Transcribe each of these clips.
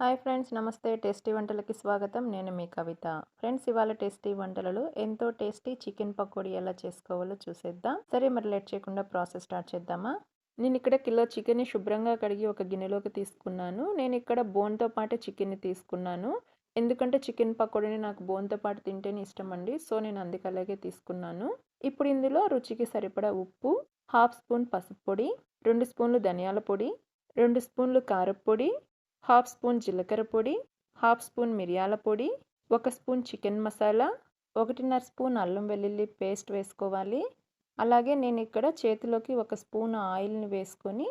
Hi friends నమస్తే. Tasty వంటలకి స్వాగతం. నేను మీ కవిత. ఫ్రెండ్స్ ఇవాళ టేస్టీ వంటలలో ఎంతో టేస్టీ చికెన్ పకోడీ ఎలా చేసుకోవాలో చూసేద్దాం. సరే మరి లేట్ చేయకుండా ప్రాసెస్ స్టార్ట్ చేద్దామా? నేను ఇక్కడ కిలో చికెన్ని శుభ్రంగా కడిగి ఒక గిన్నెలోకి తీసుకున్నాను. నేను ఇక్కడ బోన్తో పాటు చికెన్ని తీసుకున్నాను. ఎందుకంటే చికెన్ పకోడీని నాకు బోన్తో పాటు తింటేనే ఇష్టం అండి సో నేను అందుకలాగే తీసుకున్నాను. ఇప్పుడు ఇందులో రుచికి సరిపడా ఉప్పు హాఫ్ స్పూన్ పసుపు పొడి రెండు స్పూన్లు ధనియాల పొడి రెండు స్పూన్లు కారపొడి హాఫ్ స్పూన్ జీలకర్ర పొడి హాఫ్ స్పూన్ మిరియాల పొడి ఒక స్పూన్ చికెన్ మసాలా ఒకటిన్నర స్పూన్ అల్లం వెల్లుల్లి పేస్ట్ వేసుకోవాలి. అలాగే నేను ఇక్కడ చేతిలోకి ఒక స్పూన్ ఆయిల్ని వేసుకొని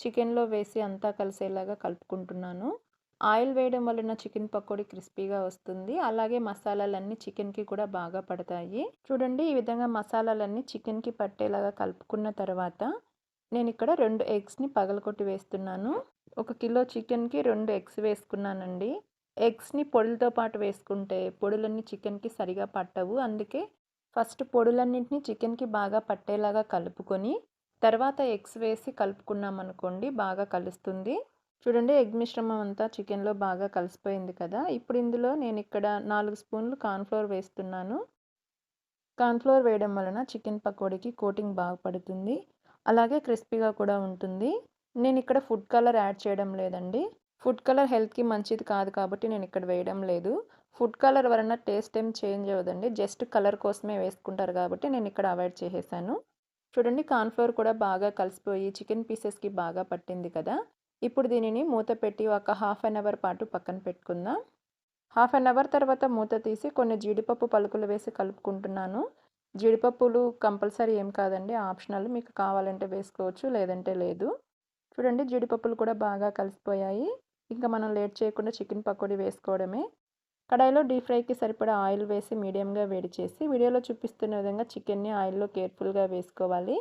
చికెన్లో వేసి అంతా కలిసేలాగా కలుపుకుంటున్నాను. ఆయిల్ వేయడం వలన చికెన్ పకోడీ క్రిస్పీగా వస్తుంది. అలాగే మసాలాలన్నీ చికెన్కి కూడా బాగా పడతాయి. చూడండి ఈ విధంగా మసాలాలన్నీ చికెన్కి పట్టేలాగా కలుపుకున్న తర్వాత నేను ఇక్కడ రెండు ఎగ్స్ని పగలకొట్టి వేస్తున్నాను. ఒక కిలో చికెన్కి రెండు ఎగ్స్ వేసుకున్నానండి. ఎగ్స్ని పొడులతో పాటు వేసుకుంటే పొడులన్నీ చికెన్కి సరిగా పట్టవు. అందుకే ఫస్ట్ పొడులన్నింటినీ చికెన్కి బాగా పట్టేలాగా కలుపుకొని తర్వాత ఎగ్స్ వేసి కలుపుకున్నాం అనుకోండి బాగా కలుస్తుంది. చూడండి ఎగ్ మిశ్రమం అంతా చికెన్లో బాగా కలిసిపోయింది కదా! ఇప్పుడు ఇందులో నేను ఇక్కడ నాలుగు స్పూన్లు కార్న్ఫ్లోర్ వేస్తున్నాను. కార్న్ఫ్లోర్ వేయడం వలన చికెన్ పకోడీకి కోటింగ్ బాగా పడుతుంది. అలాగే క్రిస్పీగా కూడా ఉంటుంది. నేను ఇక్కడ ఫుడ్ కలర్ యాడ్ చేయడం లేదండి. ఫుడ్ కలర్ హెల్త్కి మంచిది కాదు కాబట్టి నేను ఇక్కడ వేయడం లేదు. ఫుడ్ కలర్ వలన టేస్ట్ ఏం చేంజ్ అవ్వదండి. జస్ట్ కలర్ కోసమే వేసుకుంటారు కాబట్టి నేను ఇక్కడ అవాయిడ్ చేసేసాను. చూడండి కార్న్ఫ్లోర్ కూడా బాగా కలిసిపోయి చికెన్ పీసెస్కి బాగా పట్టింది కదా. ఇప్పుడు దీనిని మూత పెట్టి ఒక హాఫ్ అన్ అవర్ పాటు పక్కన పెట్టుకుందాం. హాఫ్ అన్ అవర్ తర్వాత మూత తీసి కొన్ని జీడిపప్పు పలుకులు వేసి కలుపుకుంటున్నాను. జీడిపప్పులు కంపల్సరీ ఏం కాదండి. ఆప్షనల్. మీకు కావాలంటే వేసుకోవచ్చు లేదంటే లేదు. చూడండి జీడిపప్పులు కూడా బాగా కలిసిపోయాయి. ఇంకా మనం లేట్ చేయకుండా చికెన్ పకోడీ వేసుకోవడమే. కడాయిలో డీప్ ఫ్రైకి సరిపడా ఆయిల్ వేసి మీడియంగా వేడి చేసి వీడియోలో చూపిస్తున్న విధంగా చికెన్ని ఆయిల్లో కేర్ఫుల్గా వేసుకోవాలి.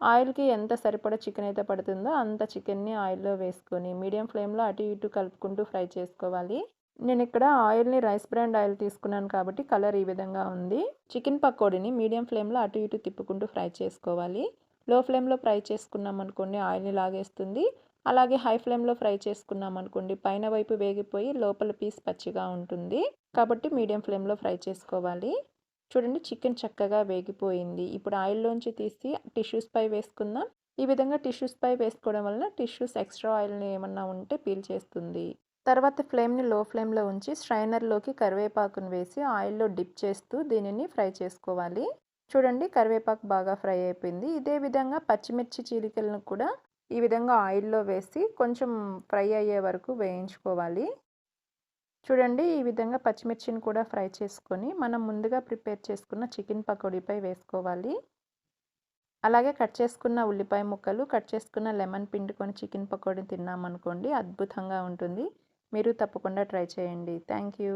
ఆయిల్కి ఎంత సరిపడా చికెన్ అయితే పడుతుందో అంత చికెన్ని ఆయిల్లో వేసుకొని మీడియం ఫ్లేమ్లో అటు ఇటు కలుపుకుంటూ ఫ్రై చేసుకోవాలి. నేను ఇక్కడ ఆయిల్ని రైస్ బ్రాండ్ ఆయిల్ తీసుకున్నాను కాబట్టి కలర్ ఈ విధంగా ఉంది. చికెన్ పకోడీని మీడియం ఫ్లేమ్లో అటు ఇటు తిప్పుకుంటూ ఫ్రై చేసుకోవాలి. లో ఫ్లేమ్లో ఫ్రై చేసుకున్నాం అనుకోండి ఆయిల్ని లాగేస్తుంది. అలాగే హై ఫ్లేమ్లో ఫ్రై చేసుకున్నాం అనుకోండి పైన వైపు వేగిపోయి లోపల పీస్ పచ్చిగా ఉంటుంది. కాబట్టి మీడియం ఫ్లేమ్లో ఫ్రై చేసుకోవాలి. చూడండి చికెన్ చక్కగా వేగిపోయింది. ఇప్పుడు ఆయిల్లోంచి తీసి టిష్యూస్ పై వేసుకుందాం. ఈ విధంగా టిష్యూస్ పై వేసుకోవడం వలన టిష్యూస్ ఎక్స్ట్రా ఆయిల్ని ఏమన్నా ఉంటే పీల్ చేస్తుంది. తర్వాత ఫ్లేమ్ని లో ఫ్లేమ్లో ఉంచి స్ట్రైనర్లోకి కరివేపాకును వేసి ఆయిల్లో డిప్ చేస్తూ దీనిని ఫ్రై చేసుకోవాలి. చూడండి కరివేపాకు బాగా ఫ్రై అయిపోయింది. ఇదే విధంగా పచ్చిమిర్చి చీలికలను కూడా ఈ విధంగా ఆయిల్లో వేసి కొంచెం ఫ్రై అయ్యే వరకు వేయించుకోవాలి. చూడండి ఈ విధంగా పచ్చిమిర్చిని కూడా ఫ్రై చేసుకొని మనం ముందుగా ప్రిపేర్ చేసుకున్న చికెన్ పకోడీపై వేసుకోవాలి. అలాగే కట్ చేసుకున్న ఉల్లిపాయ ముక్కలు కట్ చేసుకున్న లెమన్ పిండుకొని చికెన్ పకోడీ తిన్నామనుకోండి అద్భుతంగా ఉంటుంది. మీరు తప్పకుండా ట్రై చేయండి. Thank you.